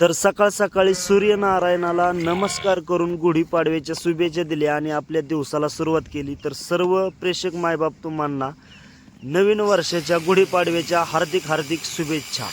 तर सकाळ सकाळी सूर्यनारायणाला नमस्कार करून गुढीपाडव्याच्या शुभेच्छा दिल्या आणि आपल्या दिवसाला सुरुवात केली. तर सर्व प्रेक्षक मायबाप तुम्हाला नवीन वर्षाच्या गुढीपाडव्याच्या हार्दिक हार्दिक शुभेच्छा.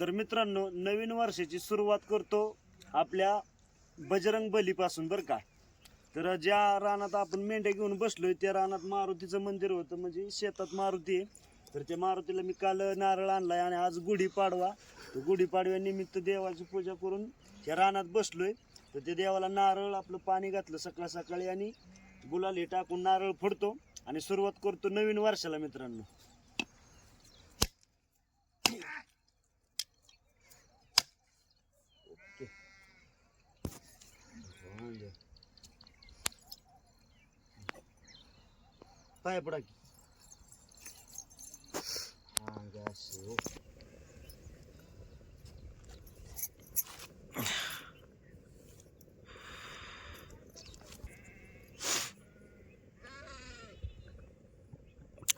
तर मित्रांनो नवीन वर्षाची सुरुवात करतो आपल्या बजरंग बलीपासून बरं का. तर ज्या रानात आपण मेंढ्या घेऊन बसलोय त्या रानात मारुतीचं मंदिर होतं. म्हणजे शेतात मारुती आहे. तर त्या मारुतीला मी काल नारळ आणलाय आणि आज गुढीपाडवा तर गुढीपाडव्यानिमित्त देवाची पूजा करून ह्या रानात बसलोय. तर ते देवाला नारळ आपलं पाणी घातलं सकाळ सकाळी आणि गुलाल हे टाकून नारळ फोडतो आणि सुरुवात करतो नवीन वर्षाला मित्रांनो. पाय पडा की.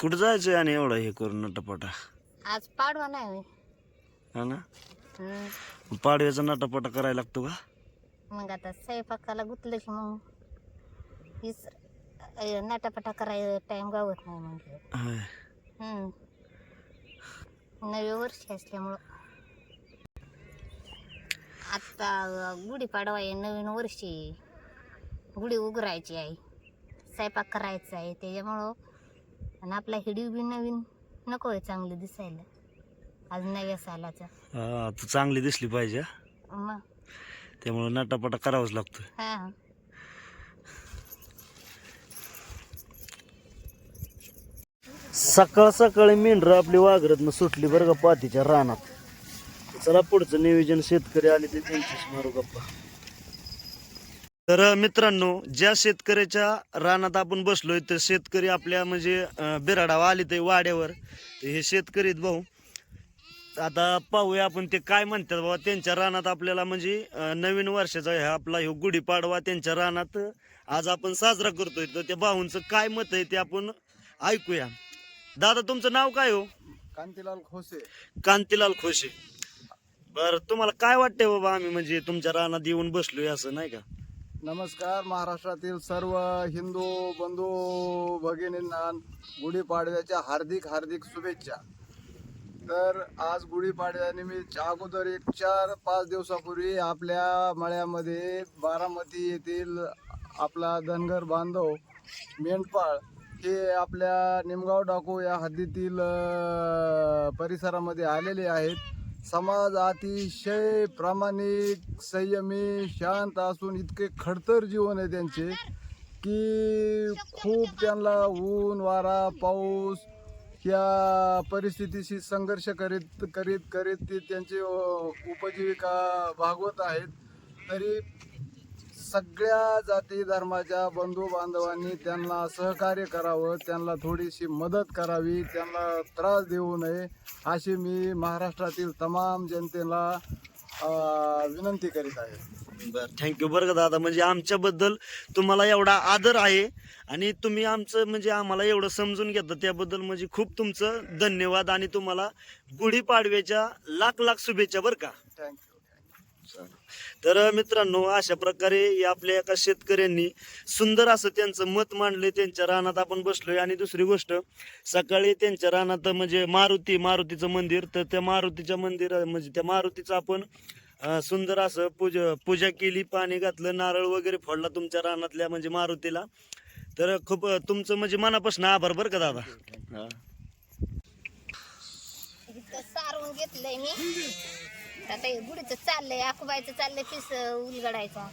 कुठं जायचंय आणि एवढा हे करून नटापटा आज पाडवा नाही होय. हा ना हम्म. पाडव्याचा नटापटा करायला लागतो का मग आता स्वयंपाकाला गुतलं की मग हीच अ, नाटापाटा करायला टाइम गावत नाही म्हणजे होय. हम्म. नवे वर्ष असल्यामुळं आता गुढीपाडवा आहे नवीन वर्षी गुढी उघडायची आहे स्वयंपाक करायचा आहे त्याच्यामुळं आणि आपला हिडीव बी नवीन नको आहे चांगली दिसायला. आज नव्या सालाचा. हा तू चांगली दिसली पाहिजे. हा. मग? त्यामुळे नटापटा करावाच लागतो हा. सकाळ सकाळी मेंढरं आपली वाघरतनं सुटली बरं का पातीच्या रानात. चला पुढचं नियोजन शेतकरी आले ते त्यांच्याशी मारू गप्पा. तर मित्रांनो ज्या शेतकऱ्याच्या रानात आपण बसलोय तर शेतकरी आपल्या म्हणजे बिराडावा आले ते वाड्यावर. हे शेतकरी आहेत भाऊ. आता पाहूया आपण ते काय म्हणतात बाबा त्यांच्या रानात आपल्याला म्हणजे नवीन वर्षाचा ह्या आपला ह्यो गुढीपाडवा त्यांच्या रानात आज आपण साजरा करतोय. तर त्या भाऊंचं काय मत आहे ते आपण ऐकूया. दादा तुमचं नाव काय हो? कांतीलाल खोसे. कांतीलाल खोशे बर तुम्हाला काय वाटतंय बाबा आम्ही म्हणजे तुमच्या रानात येऊन बसलोय असं नाही का? नमस्कार महाराष्ट्रातील सर्व हिंदू बंधू भगिनींना गुढीपाडव्याच्या हार्दिक हार्दिक शुभेच्छा. तर आज गुढीपाडव्यानिमित्त अगोदर एक चार पाच दिवसापूर्वी आपल्या मळ्यामध्ये बारामती येथील आपला धनगर बांधव मेंढपाळ हे आपल्या निमगाव डाकू या हद्दीतील परिसरामध्ये आलेले आहेत. समाज अतिशय प्रामाणिक संयमी शांत असून इतके खडतर जीवन आहे त्यांचे की खूप त्यांना ऊन वारा पाऊस या परिस्थितीशी संघर्ष करीत करीत करीत ते त्यांची उपजीविका भागवत आहेत. तरी सगळ्या जाती धर्माच्या बंधू बांधवांनी त्यांना सहकार्य करावं त्यांना थोडीशी मदत करावी त्यांना त्रास देऊ नये अशी मी महाराष्ट्रातील तमाम जनतेला विनंती करीत आहे. बर थँक्यू. बरं का दादा म्हणजे आमच्याबद्दल तुम्हाला एवढा आदर आहे आणि तुम्ही आमचं म्हणजे आम्हाला एवढं समजून घेता त्याबद्दल म्हणजे खूप तुमचं धन्यवाद आणि तुम्हाला गुढीपाडव्याच्या लाख लाख शुभेच्छा बरं का? थँक्यू तर मित्रांनो अशा प्रकारे या आपल्या एका शेतकऱ्यांनी सुंदर असं त्यांचं मत मांडले त्यांच्या रानात आपण बसलोय. आणि दुसरी गोष्ट सकाळी त्यांच्या रानात म्हणजे मारुती मारुतीचं मंदिर तर त्या मारुतीच्या मंदिर म्हणजे त्या मारुतीचं आपण सुंदर असं पूजा पूजा केली पाणी घातलं नारळ वगैरे फोडला तुमच्या रानातल्या म्हणजे मारुतीला. तर खूप तुमचं म्हणजे मनापासून आभार बरं का दादा? हा. घेतलंय मी. आता हे गुढीचं चाललंय आखूबाईचं चाललंय पीस उलगडायचा.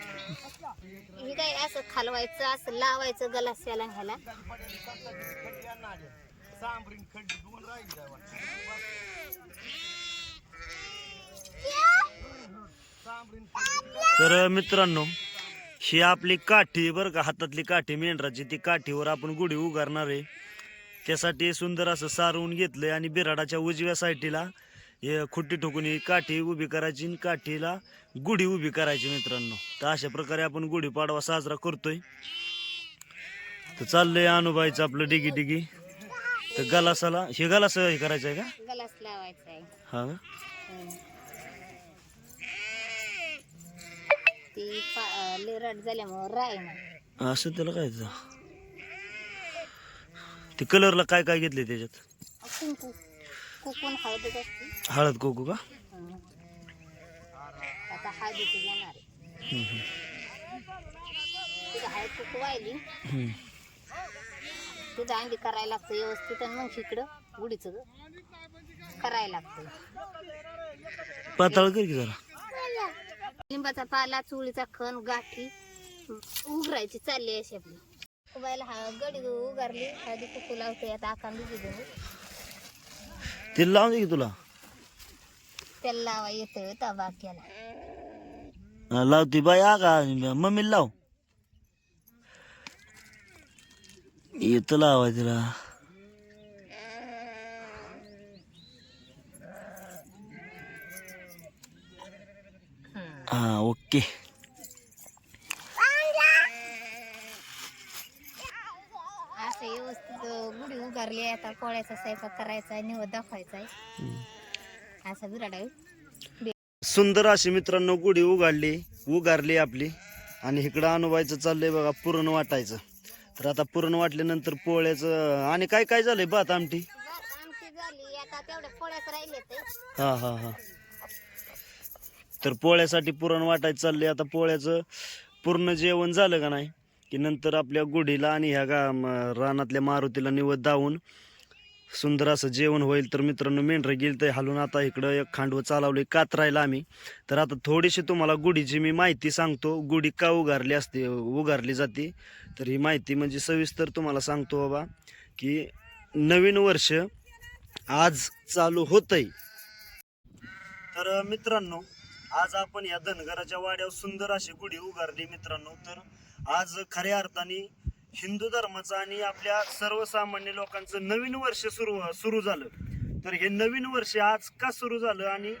हे काय असं खालवायचं असं लावायचं गलास्याला ह्याला? तर मित्रांनो ही आपली काठी बरं का हातातली काठी मेंढराची ती काठीवर आपण गुढी उगारणार आहे. त्यासाठी सुंदर असं सारवून घेतलंय आणि बिराडाच्या उजव्या साईडला हे खुट्टी ठोकून ही काठी उभी करायची आणि काठीला गुढी उभी करायची मित्रांनो. तर अशा प्रकारे आपण गुढीपाडवा साजरा करतोय. तर चाललंय अनुबाईचं आपलं डिगी डिगी. तर गलासाला हे गलास हे करायचं आहे का? गलास लावायचा आहे हा. ती लेरट झाल्यामुळं राय ना असं त्याला काय ते? ते कलरला काय काय घेतले त्याच्यात? कुंकू. कुकून हळदच असते. हळद कोकू का. आता हळदीची घेणार आहे. हम्म, हम्म. तिथं हळद कुकू वाहिली. हम्म. तिथं अंडी करायला लागतं व्यवस्थित आणि मग इकडं गुढीचं करायला लागतं. पाताळ कर की जरा. लिंबाचा पाला चुळीचा खण गाठी उघरायची चालली अशी आपली उभायला हा गडी उगारली हळदी कुकू लावते आता आकांदी दिली ते लावून दे की तुला. त्याला लावा येतोय त्या बाक्याला हा, लावती बाई आ का मम्मीला लाव. येतं लावाय तिला हा ओके असं व्यवस्थित गुढी उगारली आहे आता पोळ्याचा स्वयंपाक करायचा आहे निवड दाखवायचा आहे असं सुंदर अशी मित्रांनो गुढी उगाडली उगारली आपली आणि इकडं अनुबायचं चाललंय बघा पुरण वाटायचं तर आता पुरण वाटल्यानंतर पोळ्याचं आणि काय काय झालंय भात आमटी आमची झाली आता तेवढ्या पोळ्याच राहिले ते हा हा हा तर पोळ्यासाठी पुरण वाटायचं चालले आता पोळ्याचं पूर्ण जेवण झालं का नाही की नंतर आपल्या गुढीला आणि ह्या गा म- रानातल्या मारुतीला निवत दावून सुंदर असं जेवण होईल. तर मित्रांनो मेंढरं गेली तर हालून. आता इकडं एक खांडवं चालवले कातरायला आम्ही. तर आता थोडीशी तुम्हाला गुढीची मी माहिती सांगतो. गुढी का उगारली असते उगारली जाते. तर ही माहिती म्हणजे सविस्तर तुम्हाला सांगतो बाबा की नवीन वर्ष आज चालू होतंय. तर मित्रांनो आज आपण या धनगराच्या वाड्यावर सुंदर अशी गुढी उभारली मित्रांनो. तर आज खऱ्या अर्थाने हिंदू धर्माचं आणि आपल्या सर्वसामान्य लोकांचं नवीन वर्ष सुरू सुरू झालं. तर हे नवीन वर्ष आज का सुरू झालं आणि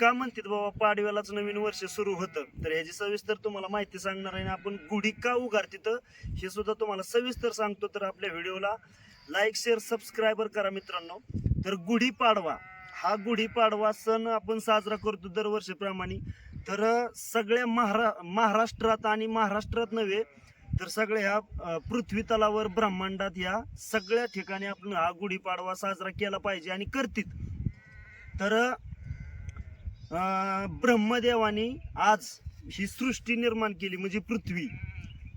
का म्हणतात बाबा पाडव्यालाच नवीन वर्ष सुरू होतं? तर ह्याची सविस्तर तुम्हाला माहिती सांगणार आहे आपण गुढी का उघार तिथं हे सुद्धा तुम्हाला सविस्तर सांगतो. तर आपल्या व्हिडिओला लाईक शेअर सबस्क्राईबर करा मित्रांनो. तर गुढी पाडवा. हा गुढीपाडवा सण आपण साजरा करतो दरवर्षीप्रमाणे. तर सगळ्या महारा महाराष्ट्रात आणि महाराष्ट्रात नव्हे तर सगळ्या ह्या पृथ्वी तलावर ब्रह्मांडात ह्या सगळ्या ठिकाणी आपण हा गुढीपाडवा साजरा केला पाहिजे आणि करतील तर ब्रह्मदेवाने आज ही सृष्टी निर्माण केली म्हणजे पृथ्वी.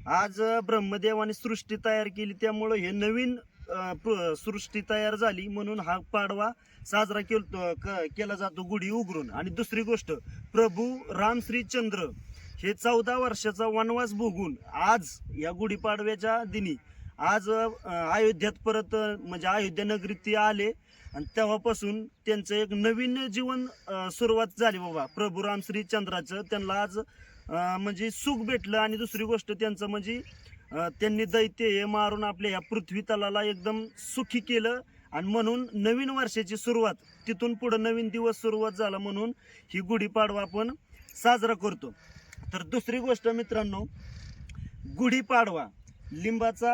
आज ब्रह्मदेवाने सृष्टी तयार केली त्यामुळं हे नवीन सृष्टी तयार झाली म्हणून हा पाडवा साजरा केलतो क- केला जातो गुढी उघडून. आणि दुसरी गोष्ट प्रभू रामश्रीचंद्र हे चौदा वर्षाचा वनवास भोगून आज या गुढीपाडव्याच्या दिनी आज अयोध्यात परत म्हणजे अयोध्या नगरीत ते आले. आणि तेव्हापासून त्यांचं एक नवीन जीवन सुरुवात झाली बाबा. प्रभू रामश्रीचंद्राचं त्यांना आज म्हणजे सुख भेटलं. आणि दुसरी गोष्ट त्यांचं म्हणजे त्यांनी दैत्य हे मारून आपल्या ह्या पृथ्वी तलाला एकदम सुखी केलं. आणि म्हणून नवीन वर्षाची सुरुवात तिथून पुढं नवीन दिवस सुरुवात झाला म्हणून ही गुढीपाडवा आपण साजरा करतो. तर दुसरी गोष्ट मित्रांनो गुढीपाडवा लिंबाचा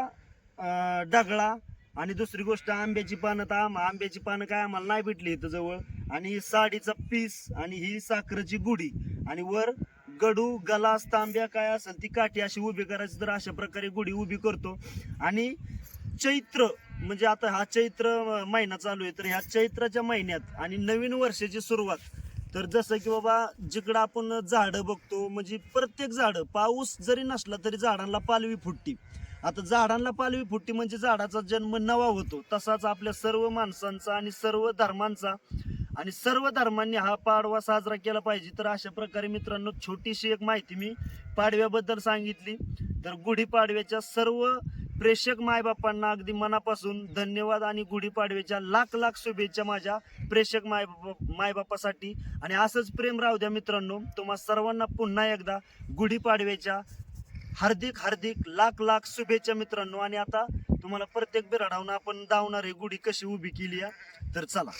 ढगळा डगळा आणि दुसरी गोष्ट आंब्याची पानं. तर आम आंब्याची पानं काय आम्हाला नाही भेटली इथं जवळ. आणि ही साडीचा पीस आणि ही साखरेची गुढी. आणि वर गडू गलास तांब्या काय असेल ती काठी अशी उभी करायची तर अशा प्रकारे गुढी उभी करतो. आणि चैत्र म्हणजे आता हा चैत्र महिना चालू आहे तर ह्या चैत्राच्या महिन्यात आणि नवीन वर्षाची सुरुवात तर जसं की बाबा जिकडं आपण झाडं बघतो म्हणजे प्रत्येक झाडं पाऊस जरी नसला तरी झाडांना पालवी फुटती. आता झाडांना पालवी फुटती म्हणजे झाडाचा जन्म नवा होतो तसाच आपल्या सर्व माणसांचा आणि सर्व धर्मांचा आणि सर्व धर्मांनी हा पाडवा साजरा केला पाहिजे. तर अशा प्रकारे मित्रांनो छोटीशी एक माहिती मी पाडव्याबद्दल सांगितली. तर गुढीपाडव्याच्या सर्व प्रेक्षक मायबापांना अगदी मनापासून धन्यवाद आणि गुढीपाडव्याच्या लाख लाख शुभेच्छा माझ्या प्रेक्षक माय मायबापासाठी. आणि असंच प्रेम राहू द्या मित्रांनो. तुम्हा सर्वांना पुन्हा एकदा गुढीपाडव्याच्या हार्दिक हार्दिक लाख लाख शुभेच्छा मित्रांनो. आणि आता तुम्हाला प्रत्येक बिराडावून आपण धावणारी गुढी कशी उभी केली आहे? तर चला.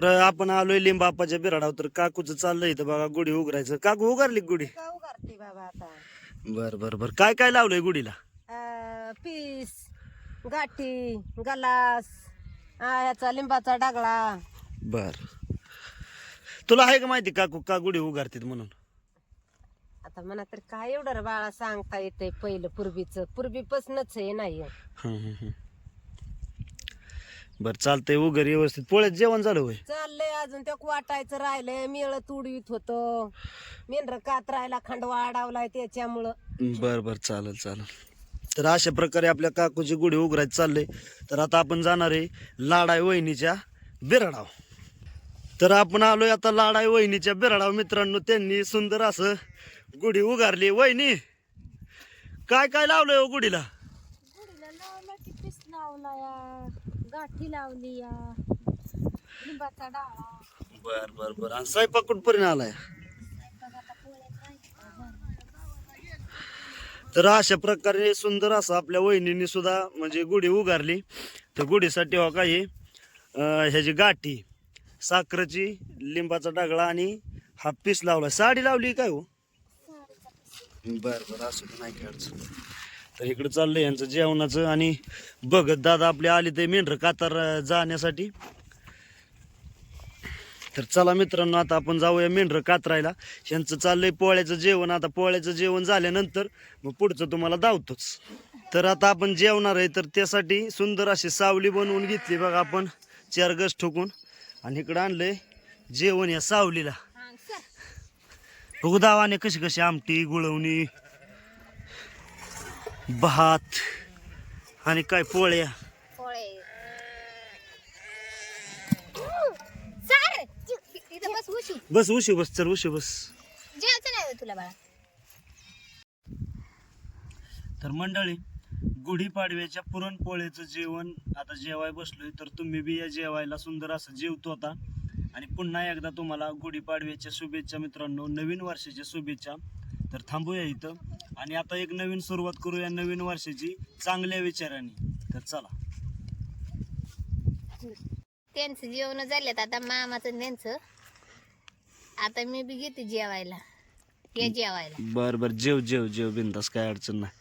तर आपण आलोय लिंबापाच्या बिराडाव तर काकूचं चाललंय इथं बघा गुढी उघडायचं. काकू उगारली गुढी? का उगारते बाबा आता? बर बर बर. काय काय लावलंय गुढीला? अं, पीस गाठी गलास ह्याचा लिंबाचा डागळा. बर. तुला आहे का माहिती काकू का गुढी उगारतात म्हणून? आता म्हणा तर काय एवढं रे बाळा सांगता येते पहिलं पूर्वीच. पूर्वीपासूनच हे नाही हं, हं, हं. बर चालतंय उगर व्यवस्थित. पोळ्यात जेवण झालं होय? चाललंय अजून ते वाटायचं राहिलंय मेळ तुडवीत होतं. मेंढर कात राहिला खंडवा अडवलाय त्याच्यामुळं. बर बर चालेल चालेल. तर अशा प्रकारे आपल्या काकूची गुढी उघडायची चाललंय. तर आता आपण जाणार आहे लाडाई वहिनीच्या बिराडाव. तर आपण आलोय आता लाडाई वहिनीच्या बिराडाव. मित्रांनो त्यांनी सुंदर असं गुढी उगारली वहिनी काय काय लावलंय हो गुढीला? गुढीला लावला की पीस लावला या. गाठी लावली या. लिंबाचा डाळा. बर बर बर. आणि स्वयंपाक कुठपर्यंत आलाय? तर अशा प्रकारे सुंदर असं आपल्या वहिनीने सुद्धा म्हणजे गुढी उगारली. तर गुढीसाठी हो काही ह्याची गाठी साखरेची लिंबाचा डगळा आणि हा पीस लावला साडी लावली काय हो? बर बर. असं नाही अडचण. तर इकडं चाललंय यांचं जेवणाचं आणि बघत दादा आपले आले ते मेंढर कातार जाण्यासाठी. तर चला मित्रांनो आता आपण जाऊया मेंढरं कातरायला. यांचं चाललंय पोळ्याचं जेवण. आता पोळ्याचं जेवण झाल्यानंतर मग पुढचं तुम्हाला दावतोच. तर आता आपण जेवणार आहे तर त्यासाठी सुंदर अशी सावली बनवून घेतली बघा आपण. चार गज ठोकून. आणि इकडं आणलंय जेवण या सावलीला. बघू दावाने कशी कशी आमटी गुळवणी भात आणि काय पोळ्या? बस उशी बस चल उशी बस. तुला बाळा. तर मंडळी गुढीपाडव्याच्या पुरणपोळीचं जेवण आता जेवाय बसलोय तर तुम्ही बी या जेवायला सुंदर असं जेवतो आता. आणि पुन्हा एकदा तुम्हाला गुढीपाडव्याच्या शुभेच्छा मित्रांनो नवीन वर्षाच्या शुभेच्छा. तर थांबूया इथं. आणि आता एक नवीन सुरुवात करूया नवीन वर्षाची चांगल्या विचाराने. तर चला. त्यांचं जेवण झालेत आता मामाचं त्यांचं. आता मी बी घेते जेवायला. ये जेवायला. बर बर. जेव जेव जेव. बिंदास काय अडचण नाही.